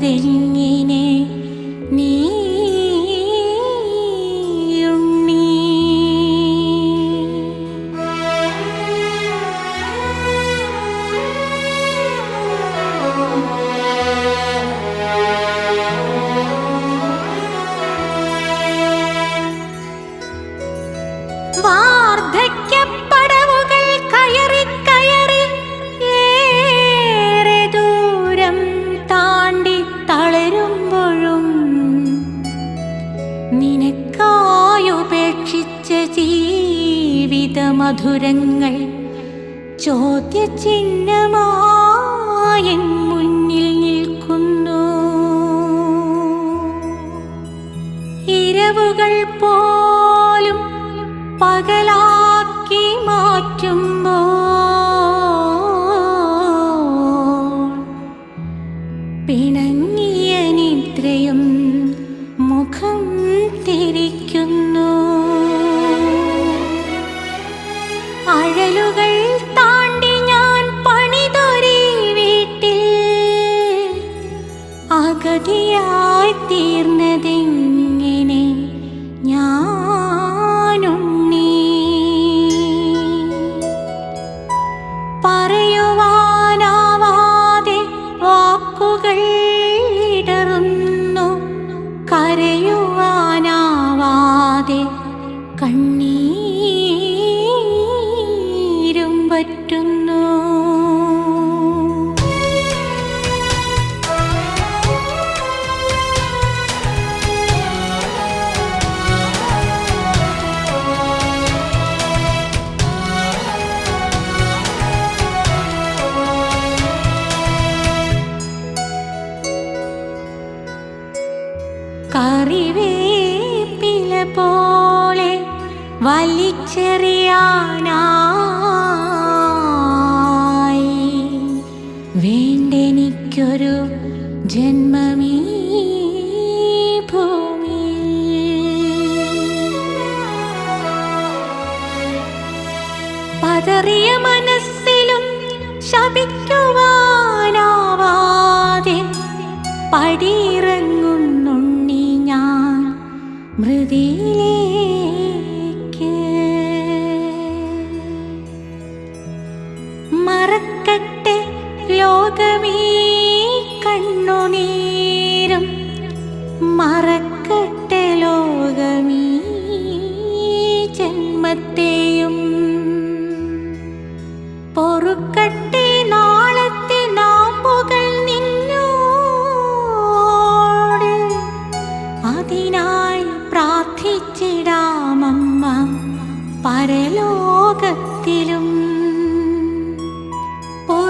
தென் മധുരങ്ങൾ ചോദ്യചിഹ്നമായി മുന്നിൽ നിൽക്കുന്നു. ഇരവുകൾ പോലും പകലാക്കി മാറ്റുമ്പോ പിണങ്ങിയ നിദ്രയും മുഖം തിരിക്കുന്നു. തീർന്നതെങ്ങനെ ഞാനുണ്ണി? പറയുവാനാവാതെ വാക്കുകൾ ഇടറുന്നു കരയുവാനാവാതെ കണ്ണീരും പറ്റുന്നു കറിവേപ്പില പോലെ വലിച്ചെറിയാനായി. വേണ്ടെനിക്കൊരു ജന്മമീ പതറിയ മനസ്സിലും ശപിക്കുവാനാവാതെ പടിയ മൃതിയിലേ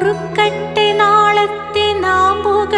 കുറുക്കട്ടെ നാളത്തെ നാം പുക